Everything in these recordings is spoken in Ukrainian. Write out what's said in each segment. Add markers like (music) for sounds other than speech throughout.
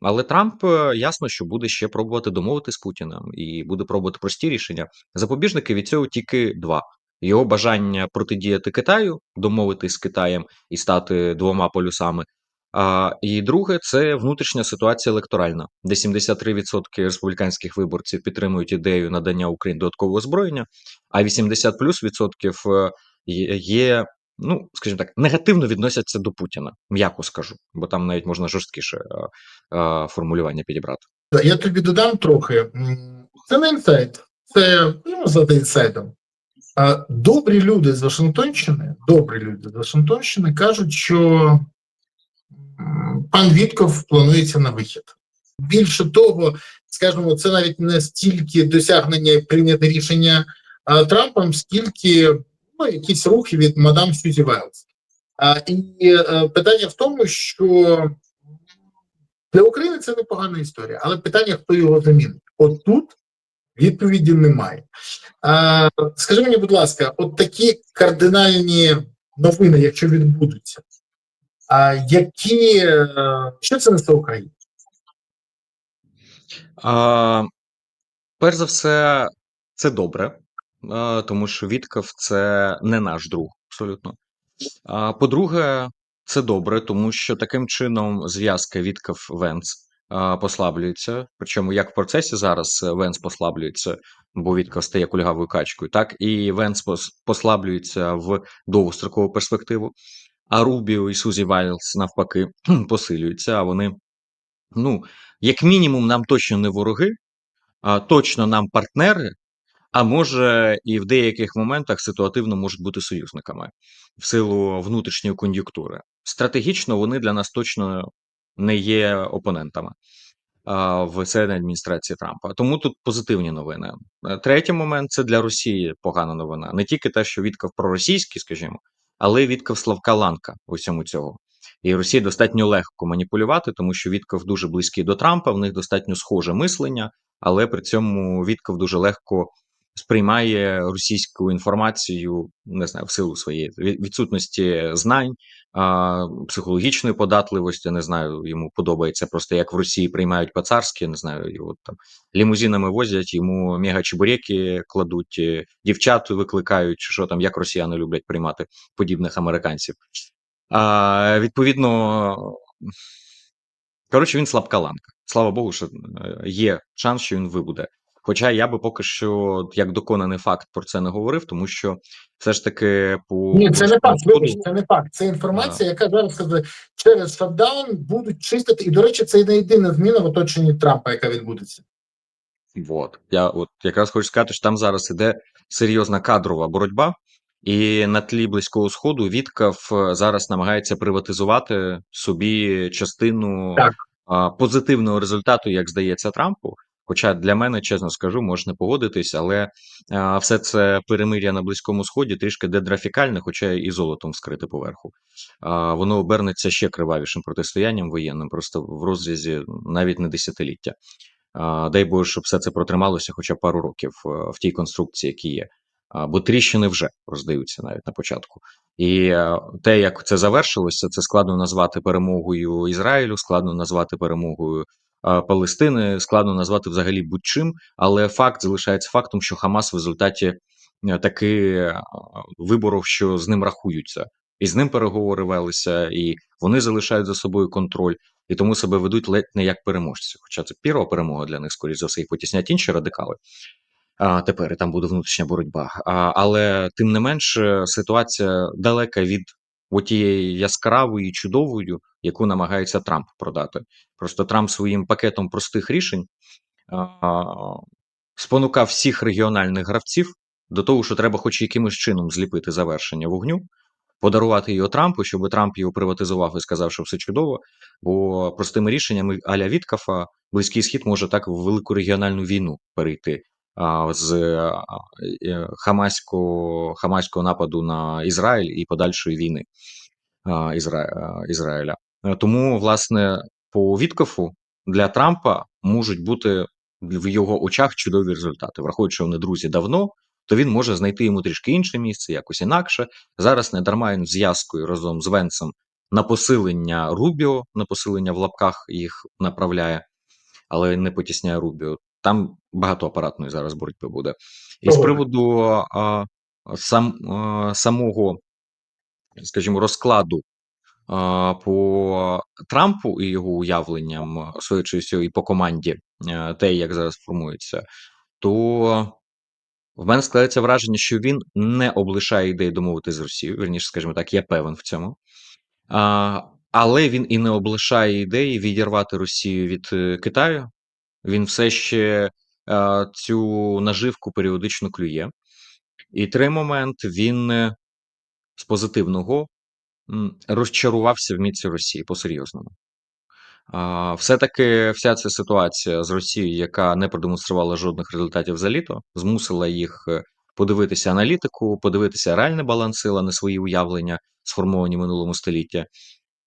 Але Трамп е, ясно, що буде ще пробувати домовитись з Путіним і буде пробувати прості рішення. Запобіжники від цього тільки два: його бажання протидіяти Китаю, домовитись з Китаєм і стати двома полюсами. А, і друге, це внутрішня ситуація електоральна, де 73% республіканських виборців підтримують ідею надання Україні додаткового озброєння, а 80 плюс відсотків е, є, ну скажімо так, негативно відносяться до Путіна, м'яко скажу, бо там навіть можна жорсткіше е, е, формулювання підібрати. Я тобі додам трохи. Це не інсайт, це ну, за інсайдом. А Добрі люди з Вашингтонщини, добрі люди з Вашингтонщини кажуть, що пан Вітков планується на вихід. Більше того, скажімо, це навіть не стільки досягнення і прийняти рішення а, Трампом, скільки ну, якісь рухи від мадам Сюзі. А, і е, питання в тому, що для України це непогана історія, але питання, хто його замінить. От тут відповіді немає. Скажи мені, будь ласка, от такі кардинальні новини, якщо відбудуться, які е, що це несе Україні? А, перш за все, це добре, тому що Вітков це не наш друг, абсолютно. По-друге, це добре, тому що таким чином зв'язка Вітков Венц послаблюється. Причому як в процесі зараз е, Венц послаблюється, бо Вітков стає кульгавою качкою, так і Венц пос- послаблюється в довгострокову перспективу. А Рубіо і Сузі Вайлз навпаки (clears throat) посилюються. А вони, ну, як мінімум, нам точно не вороги, а точно нам партнери, а може і в деяких моментах ситуативно можуть бути союзниками в силу внутрішньої кон'юнктури. Стратегічно вони для нас точно не є опонентами в середній адміністрації Трампа. Тому тут позитивні новини. Е, Третій момент це для Росії погана новина. Не тільки те, що Вітков проросійський, скажімо, але й Вітков Славка Ланка у всьому цього. І Росії достатньо легко маніпулювати, тому що Вітков дуже близький до Трампа, в них достатньо схоже мислення, але при цьому Вітков дуже легко сприймає російську інформацію, не знаю, в силу своєї відсутності знань, психологічної податливості. Не знаю, йому подобається просто як в Росії приймають по-царськи, не знаю, його там лімузинами возять, йому мега-чебуреки кладуть, е, дівчат викликають, що там, як росіяни люблять приймати подібних американців. А, відповідно, коротше, він слабка ланка. Слава Богу, що е, є шанс, що він вибуде. Хоча я би поки що, як доконаний факт, про це не говорив, тому що все ж таки по Ні, це не факт. Вибач, це не факт. Це інформація, яка зараз через шатдаун будуть чистити. І до речі, це не єдина зміна в оточенні Трампа, яка відбудеться. Вот. Я от якраз хочу сказати, що там зараз іде серйозна кадрова боротьба, і на тлі Близького Сходу Вітков е, зараз намагається приватизувати собі частину Так. позитивного результату, як здається, Трампу. Хоча для мене, чесно скажу, можна погодитись, але все це перемир'я на Близькому Сході трішки дедрафікальне, хоча і золотом скрите поверху. Воно обернеться ще кривавішим протистоянням воєнним, просто в розрізі навіть не десятиліття. Дай Боже, щоб все це протрималося хоча пару років е, в тій конструкції, які є. Бо тріщини вже роздаються навіть на початку. І е, те, як це завершилося, це складно назвати перемогою Ізраїлю, складно назвати перемогою Палестини, складно назвати взагалі будь-чим, але факт залишається фактом, що Хамас в результаті е, таки е, виборов, що з ним рахуються, і з ним переговори велися, і вони залишають за собою контроль і тому себе ведуть ледь не як переможці. Хоча це перша перемога для них, скоріш за все, їх потіснять інші радикали. А тепер і там буде внутрішня боротьба. А, але тим не менш, е, ситуація далека від отієї яскравої, чудової, яку намагається Трамп продати. Просто Трамп своїм пакетом простих рішень а, спонукав всіх регіональних гравців до того, що треба, хоч якимось чином, зліпити завершення вогню, подарувати його Трампу, щоб Трамп його приватизував і сказав, що все чудово. Бо простими рішеннями аля Віткафа Близький Схід може так в велику регіональну війну перейти з а, е, хамаського, хамаського нападу на Ізраїль і подальшої війни Ізра... Ізраїля. Е, Тому, власне, по Віткафу для Трампа можуть бути в його очах чудові результати. Враховуючи, що вони друзі давно, то він може знайти йому трішки інше місце, якось інакше. Зараз не дарма він зв'язкою разом з Венцем на посилення Рубіо, на посилення в лапках їх направляє, але не потісняє Рубіо. Там багато апаратної зараз боротьби буде. І з приводу а, сам, а, самого, скажімо, розкладу а, по Трампу і його уявленням, судячи і по команді, е, те, як зараз формується, то в мене складається враження, що він не облишає ідеї домовитися з Росією. Вірніше, скажімо так, я певен в цьому. А, але він і не облишає ідеї відірвати Росію від е, Китаю. Він все ще е, цю наживку періодично клює. І третій момент він е, з позитивного розчарувався в міці Росії по-серйозному. Все-таки вся ця ситуація з Росією, яка не продемонструвала жодних результатів за літо, змусила їх е, подивитися аналітику, подивитися реальний баланс сил, а не свої уявлення, сформовані минулому столітті.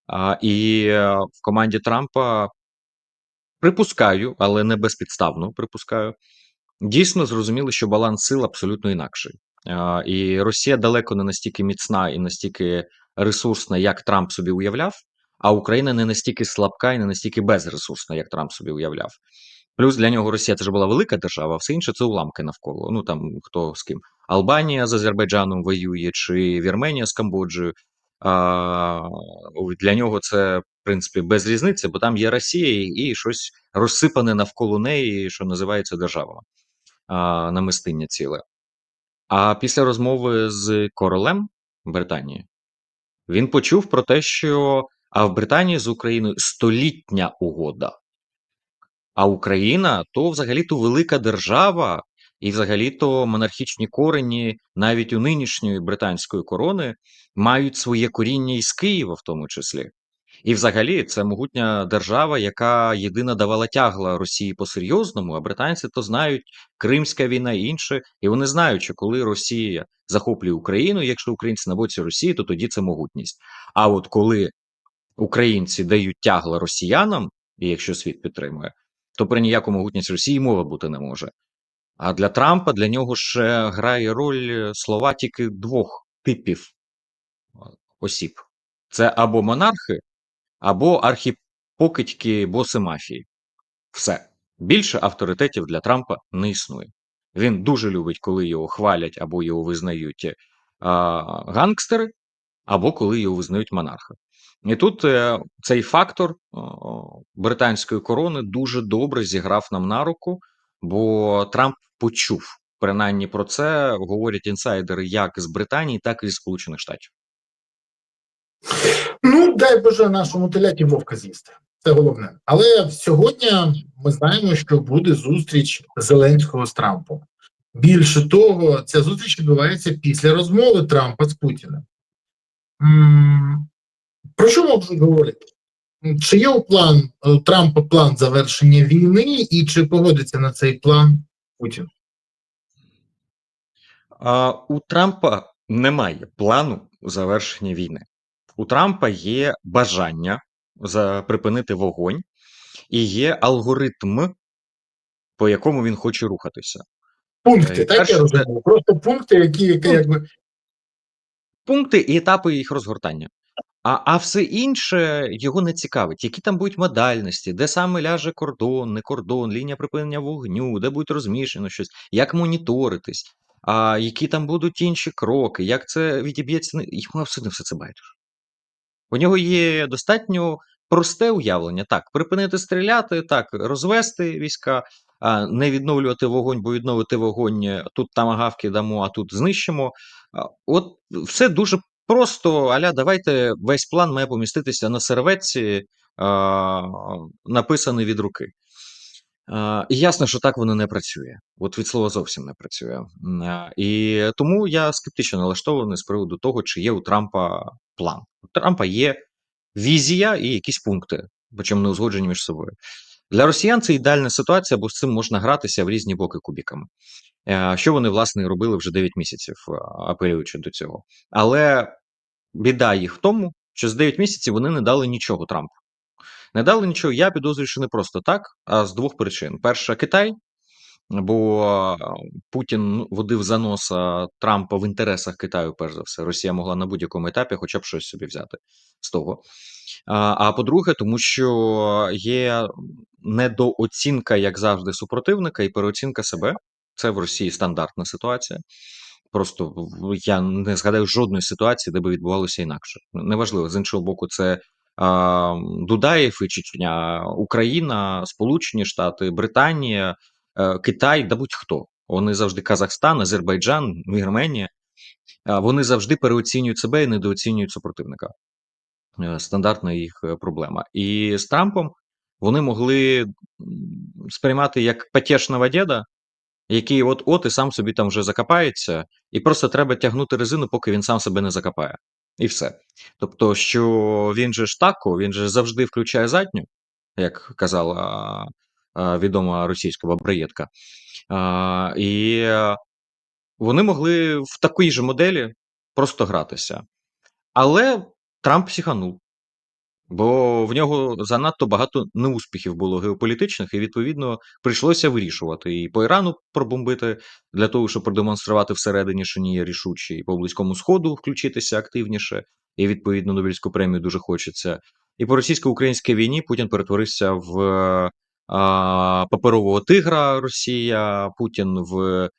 А, І е, в команді Трампа припускаю, але не безпідставно припускаю, дійсно зрозуміли, що баланс сил абсолютно інакший. І Росія далеко не настільки міцна і настільки ресурсна, як Трамп собі уявляв, а Україна не настільки слабка і не настільки безресурсна, як Трамп собі уявляв. Плюс для нього Росія це ж була велика держава, а все інше це уламки навколо. Ну там хто з ким. Албанія з Азербайджаном воює, чи Вірменія з Камбоджею. А, Для нього це, принципі, без різниці, бо там є Росія і щось розсипане навколо неї, що називається державами намистиння ціле. А після розмови з королем Британії він почув про те, що а в Британії з Україною столітня угода. А Україна то взагалі-то велика держава, і взагалі-то монархічні корені навіть у нинішньої британської корони мають своє коріння із Києва, в тому числі. І взагалі це могутня держава, яка єдина давала тягла Росії по-серйозному, а британці то знають Кримська війна і інше, і вони знають, що коли Росія захоплює Україну, якщо українці на боці Росії, то тоді це могутність. А от коли українці дають тягла росіянам, і якщо світ підтримує, то при ніякому могутність Росії мови бути не може. А для Трампа для нього ще грає роль слова тільки двох типів осіб: це або монархи, або архіпокидьки боси мафії. Все. Більше авторитетів для Трампа не існує. Він дуже любить, коли його хвалять або його визнають а, гангстери, або коли його визнають монархи. І тут е, цей фактор о, британської корони дуже добре зіграв нам на руку, бо Трамп почув. Принаймні про це говорять інсайдери як з Британії, так і з Сполучених Штатів. Ну, дай Боже нашому теляті вовка з'їсти. Це головне. Але сьогодні ми знаємо, що буде зустріч Зеленського з Трампом. Більше того, ця зустріч відбувається після розмови Трампа з Путіним. Про що можуть говорити? Чи є у план у Трампа план завершення війни, і чи погодиться на цей план Путін? А, у Трампа немає плану завершення війни. У Трампа є бажання за припинити вогонь, і є алгоритм, по якому він хоче рухатися. Пункти, Е, так я розумію. Просто пункти, які, які Ну, якби Пункти і етапи їх розгортання. А, а все інше його не цікавить. Які там будуть модальності, де саме ляже кордон, не кордон, лінія припинення вогню, де буде розміщено щось, як моніторитись, а які там будуть інші кроки, як це відіб'ється. Йому абсолютно все це байдуже. У нього є достатньо просте уявлення: так, припинити стріляти, так, розвести війська, не відновлювати вогонь, бо відновити вогонь е, тут тамагавки дамо, а тут знищимо. От все дуже просто. Аля, давайте весь план має поміститися на серветці, написаний від руки. І ясно, що так воно не працює. От від слова зовсім не працює. І тому я скептично налаштований з приводу того, чи є у Трампа план. У Трампа є візія і якісь пункти, причому не узгоджені між собою. Для росіян це ідеальна ситуація, бо з цим можна гратися в різні боки кубіками. Е, Що вони, власне, робили вже 9 місяців, апелюючи до цього. Але біда їх в тому, що з 9 місяців вони не дали нічого Трампу. Не дали нічого, я підозрюю, що не просто так, а з двох причин: перша Китай, Бо е, Путін водив за носа Трампа в інтересах Китаю, перш за все. Росія могла на будь-якому етапі хоча б щось собі взяти з того. А, а по-друге, тому що є недооцінка, як завжди, супротивника і переоцінка себе. Це в Росії стандартна ситуація. Просто я не згадаю жодної ситуації, де би відбувалося інакше. Неважливо, з іншого боку, це Дудаєв і Чечня, Україна, Сполучені Штати, Британія, е, Китай, да будь-хто. Вони завжди Казахстан, Азербайджан, Вірменія. Вони завжди переоцінюють себе і недооцінюють супротивника. Е, Стандартна їх е, проблема. І з Трампом вони могли сприймати як потішного діда, який от-от і сам собі там вже закопається, і просто треба тягнути резину, поки він сам себе не закопає. І все. Тобто, що він же ж тако, він же завжди включає задню, як казала відома російська бабриєтка. І вони могли в такій же моделі просто гратися. Але Трамп психанув. Бо в нього занадто багато неуспіхів було геополітичних, і відповідно прийшлося вирішувати і по Ірану пробомбити для того, щоб продемонструвати всередині, що ні є рішучі, і по близькому сходу включитися активніше, і відповідно Нобелівську премію дуже хочеться. І по російсько-українській війні Путін перетворився в а, паперового тигра Росія, Путін в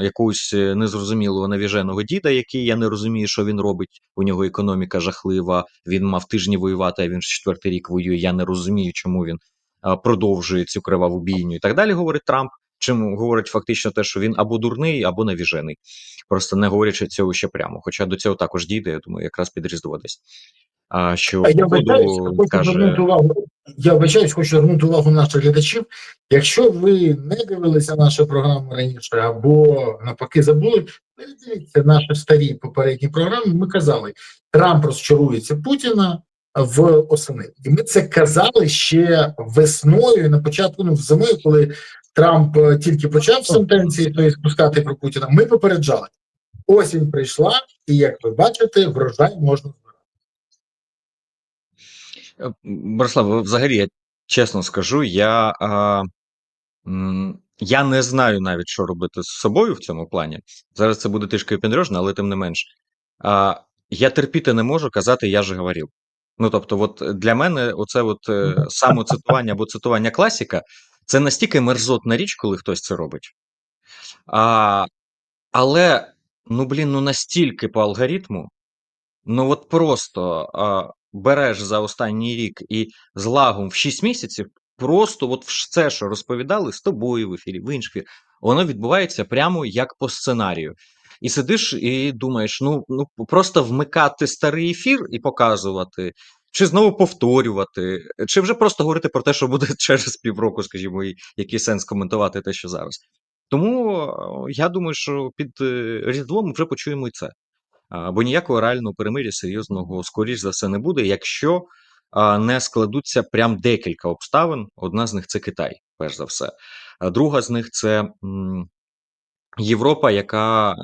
якогось незрозумілого навіженого діда, який я не розумію, що він робить. У нього економіка жахлива. Він мав тижні воювати, а він четвертий рік воює. Я не розумію, чому він продовжує цю криваву бійню і так далі. Говорить Трамп. Чим говорить фактично те, що він або дурний, або навіжений, просто не говорячи цього ще прямо. Хоча до цього також дійде, я думаю, якраз під Різдво десь. А що А я хочу каже звернути увагу. Я вибачаюсь, хочу звернути увагу наших глядачів. Якщо ви не дивилися нашу програму раніше або навпаки забули, передивіться наші старі попередні програми. Ми казали, Трамп розчарується Путіна в осени. І ми це казали ще весною, на початку ну, зимою, коли Трамп е, тільки почав сентенції тої спускати про Путіна. Ми попереджали. Осінь прийшла, і як ви бачите, врожай можна Борислав, взагалі, я чесно скажу, я, а, м, я не знаю навіть, що робити з собою в цьому плані. Зараз це буде трішки підрожно, але тим не менш. А, я терпіти не можу казати я же говорив. Ну, тобто, от для мене оце от е, самоцитування або цитування класіка це настільки мерзотна річ, коли хтось це робить. А, але, ну блін, ну настільки по алгоритму, Ну, от просто а, береш за останній рік і з лагом в 6 місяців, просто от все, що розповідали з тобою в ефірі, в інших воно відбувається прямо як по сценарію. І сидиш і думаєш: ну, ну просто вмикати старий ефір і показувати, чи знову повторювати, чи вже просто говорити про те, що буде (laughs) через півроку, скажімо, і який сенс коментувати те, що зараз. Тому я думаю, що під е, Різдвом вже почуємо і це. Бо ніякого реального перемир'я серйозного, скоріш за все, не буде, якщо не складуться прям декілька обставин. Одна з них це Китай, перш за все. Друга з них це Європа, яка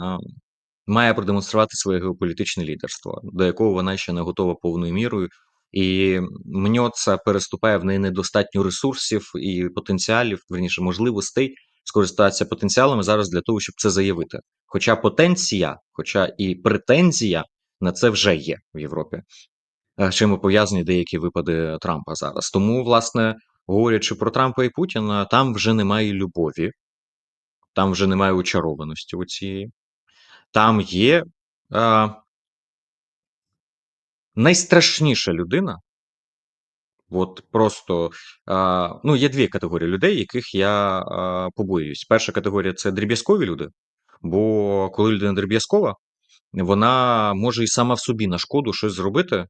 має продемонструвати своє геополітичне лідерство, до якого вона ще не готова повною мірою. І Мньоца переступає в неї недостатньо ресурсів і потенціалів, верніше можливостей скористатися потенціалами зараз для того, щоб це заявити. Хоча потенція, хоча і претензія на це вже є в Європі, Е, чим пов'язані деякі випади Трампа зараз. Тому, власне, говорячи про Трампа і Путіна, там вже немає любові, там вже немає очарованості у цієї. Там є е, найстрашніша людина. От просто а, ну, є дві категорії людей, яких я а, побоююсь. Перша категорія це дріб'язкові люди. Бо коли людина дріб'язкова, вона може і сама в собі на шкоду щось зробити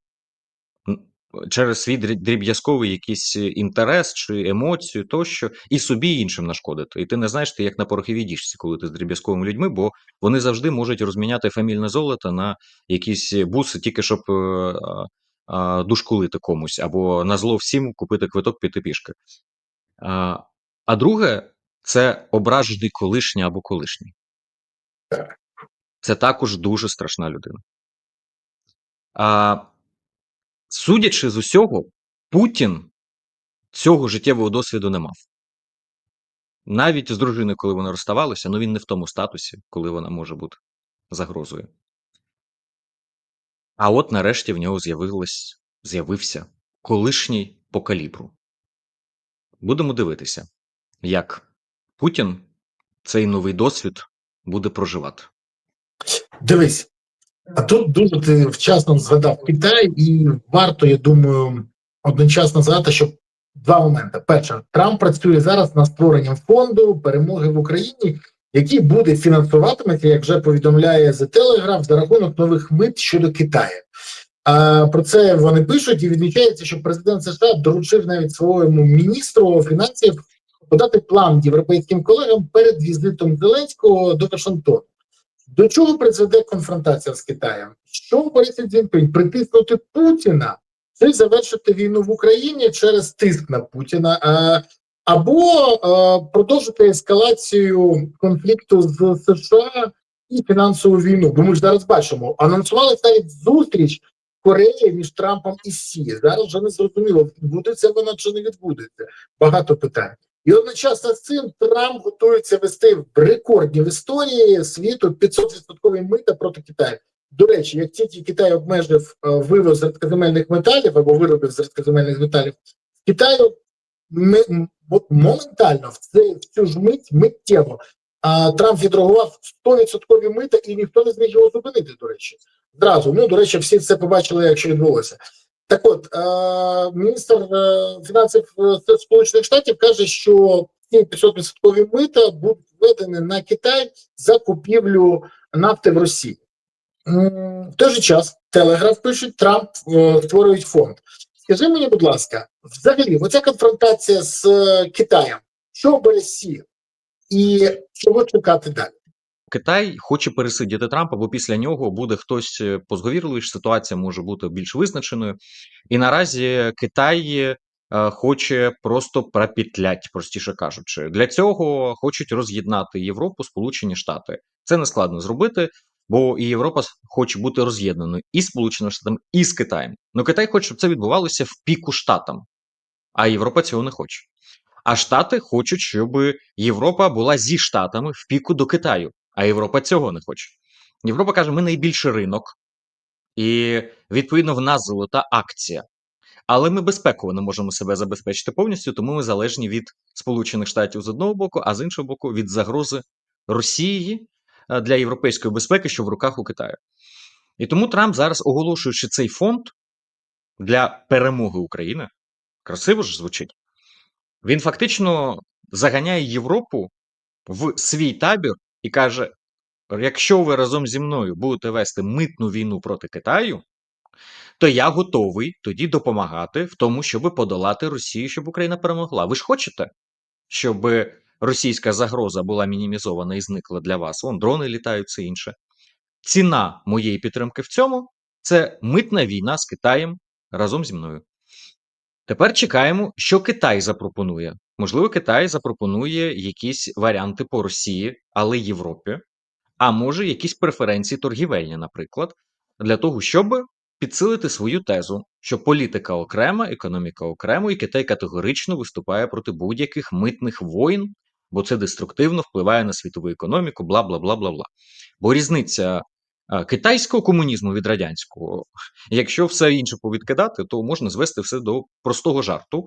через свій дріб'язковий якийсь інтерес чи емоцію, тощо, і собі іншим нашкодити. І ти не знаєш, ти як на пороховій діжці, коли ти з дріб'язковими людьми, бо вони завжди можуть розміняти фамільне золото на якісь буси, тільки щоб душкулити комусь, або на зло всім купити квиток піти пішки. А, а друге, це ображений колишній або колишній. Це також дуже страшна людина. А, судячи з усього, Путін цього життєвого досвіду не мав. Навіть з дружиною, коли вони розставалися, ну він не в тому статусі, коли вона може бути загрозою. А от нарешті в нього з'явилось, з'явився колишній по калібру. Будемо дивитися, як Путін цей новий досвід буде проживати. Дивись, а тут дуже ти вчасно згадав Китай, і варто, я думаю, одночасно згадати, що два моменти. Перше, Трамп працює зараз над створенням фонду перемоги в Україні, який буде фінансуватиметься, як вже повідомляє The Telegraph, за рахунок нових мит щодо Китаю. А про це вони пишуть і відмічається, що президент США доручив навіть своєму міністру фінансів подати план європейським колегам перед візитом Зеленського до Вашингтону. До чого призведе конфронтація з Китаєм? Що Борис Цзіньпінь притиснути Путіна чи завершити війну в Україні через тиск на Путіна, е, або е, продовжити ескалацію конфлікту з США і фінансову війну? Бо ми ж зараз бачимо, анонсували навіть зустріч Кореї між Трампом і Сі. Зараз вже не зрозуміло, відбудеться вона чи не відбудеться. Багато питань. І одночасно з цим Трамп готується вести в рекордні в історії світу 500% мита проти Китаю. До речі, як тільки Китай обмежив е, вивоз рідкоземельних металів або виробів з рідкоземельних металів Китаю, моментально в, це, в цю ж мить миттєво а, Трамп відреагував 100% мита, і ніхто не зміг його зупинити. До речі, зразу. Ну до речі, всі це побачили, якщо відбулося. Так от, е, міністр е, фінансів е, Сполучених Штатів каже, що ці 500% мита будуть введені на Китай за купівлю нафти в Росії. В той же час Телеграф пише, Трамп е, створюють фонд. Скажи мені, будь ласка, взагалі, оця конфронтація з е, Китаєм, що бере Сі і чого чекати далі? Китай хоче пересидіти Трампа, бо після нього буде хтось е, позговірливий, ситуація може бути більш визначеною. І наразі Китай е, хоче просто пропітлять, простіше кажучи. Для цього хочуть роз'єднати Європу, Сполучені Штати. Це не складно зробити, бо і Європа хоче бути роз'єднаною і Сполученими Штатами, і з Китаєм. Ну Китай хоче, щоб це відбувалося в піку штатам, а Європа цього не хоче. А Штати хочуть, щоб Європа була зі Штатами в піку до Китаю, а Європа цього не хоче. Європа каже: ми найбільший ринок, і відповідно в нас золота акція. Але ми безпеково не можемо себе забезпечити повністю, тому ми залежні від Сполучених Штатів з одного боку, а з іншого боку, від загрози Росії для європейської безпеки, що в руках у Китаю. І тому Трамп зараз, оголошуючи цей фонд для перемоги України, красиво ж звучить, він фактично заганяє Європу в свій табір і каже: якщо ви разом зі мною будете вести митну війну проти Китаю, то я готовий тоді допомагати в тому, щоб подолати Росію, щоб Україна перемогла. Ви ж хочете, щоб російська загроза була мінімізована і зникла для вас? Вон дрони літають, все інше. Ціна моєї підтримки в цьому це митна війна з Китаєм разом зі мною. Тепер чекаємо, що Китай запропонує. Можливо, Китай запропонує якісь варіанти по Росії, але Європі, а може, якісь преференції торгівельні, наприклад, для того, щоб підсилити свою тезу, що політика окрема, економіка окремо, і Китай категорично виступає проти будь-яких митних воїн, бо це деструктивно впливає на світову економіку, бла бла бла бла бла. Бо різниця китайського комунізму від радянського, якщо все інше повідкидати, то можна звести все до простого жарту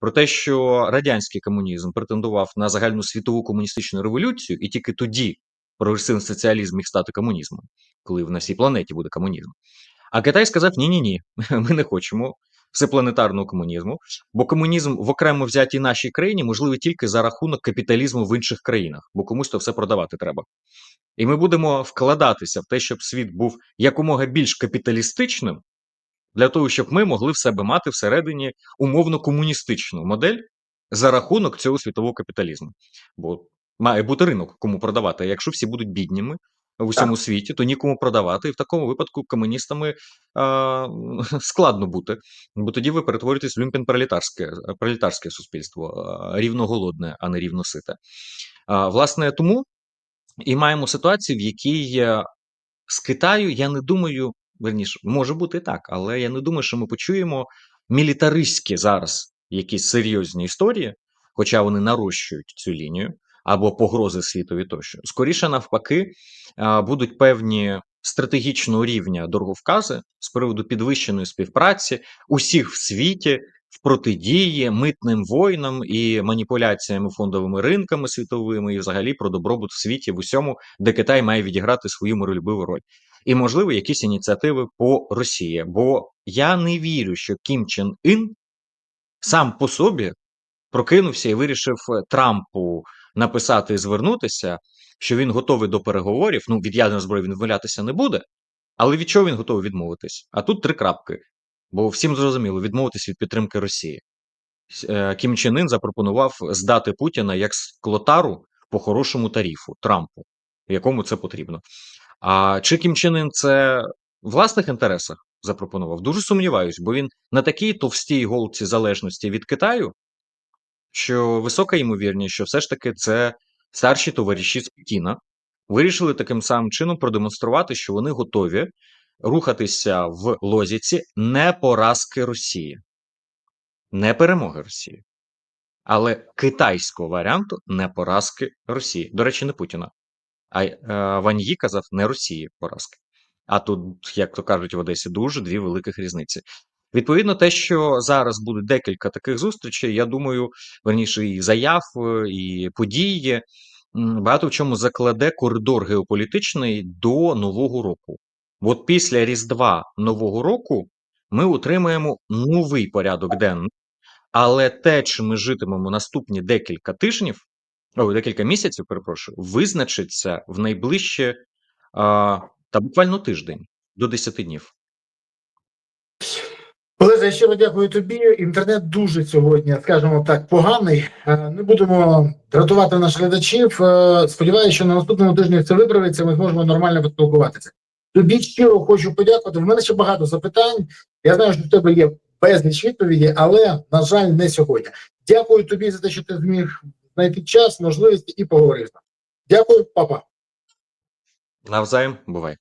про те, що радянський комунізм претендував на загальну світову комуністичну революцію, і тільки тоді прогресивний соціалізм міг стати комунізмом, коли на всій планеті буде комунізм. А Китай сказав: ні, ні, ні, (laughs) ми не хочемо всепланетарного комунізму, бо комунізм в окремо взятій нашій країні можливий тільки за рахунок капіталізму в інших країнах, бо комусь то все продавати треба. І ми будемо вкладатися в те, щоб світ був якомога більш капіталістичним, для того, щоб ми могли в себе мати всередині умовно комуністичну модель за рахунок цього світового капіталізму. Бо має бути ринок, кому продавати. А якщо всі будуть бідніми в усьому світі, то нікому продавати. І в такому випадку комуністами а, (laughs) складно бути, бо тоді ви перетворюєтесь в люмпен-пролетарське пролетарське суспільство, а, рівноголодне, а не рівносите. А, власне, тому і маємо ситуацію, в якій е, з Китаю я не думаю, верніше, може бути і так, але я не думаю, що ми почуємо мілітаристські зараз якісь серйозні історії, хоча вони нарощують цю лінію, або погрози світові тощо. Скоріше навпаки, будуть певні стратегічного рівня дороговкази з приводу підвищеної співпраці усіх в світі в протидії митним войнам і маніпуляціями фондовими ринками світовими, і взагалі про добробут в світі в усьому, де Китай має відіграти свою миролюбиву роль. І, можливо, якісь ініціативи по Росії. Бо я не вірю, що Кім Чен Ін сам по собі прокинувся і вирішив е, Трампу написати і звернутися, що він готовий до переговорів. Ну, від ядерної зброї він відмовлятися не буде, але від чого він готовий відмовитись? А тут три крапки. Бо всім зрозуміло, відмовитись від підтримки Росії. Е, Кім Чен Ін запропонував здати Путіна як склотару по хорошому тарифу Трампу, якому це потрібно. А чи Кім Чен Ін це в власних інтересах запропонував? Дуже сумніваюсь, бо він на такій товстій голці залежності від Китаю, що висока ймовірність, що все ж таки це старші товариші з Пекіна вирішили таким самим чином продемонструвати, що вони готові рухатися в лозіці не поразки Росії, не перемоги Росії, але китайського варіанту не поразки Росії. До речі, не Путіна. А е, Ван Ї казав не Росії поразки. А тут, як то кажуть в Одесі, дуже дві великих різниці. Відповідно, те, що зараз буде декілька таких зустрічей, я думаю, верніше і заяв, е, і події, багато в чому закладе коридор геополітичний до Нового року. От після Різдва Нового року ми отримаємо новий порядок денний, але те, чи ми житимемо наступні декілька тижнів, о, декілька місяців, перепрошую, визначиться в найближче а, та буквально тиждень до 10 днів. Олеже, я щиро дякую тобі. Інтернет дуже сьогодні, скажімо так, поганий. Е, Не будемо дратувати наших глядачів. Е, Сподіваюся, що на наступному тижні це виправиться. Ми зможемо нормально поспілкуватися. Тобі щиро хочу подякувати. В мене ще багато запитань. Я знаю, що в тебе є безліч відповідей, але на жаль, не сьогодні. Дякую тобі за те, що ти зміг знайти час, можливість і поговорити. Дякую, папа. Навзаєм, бувай.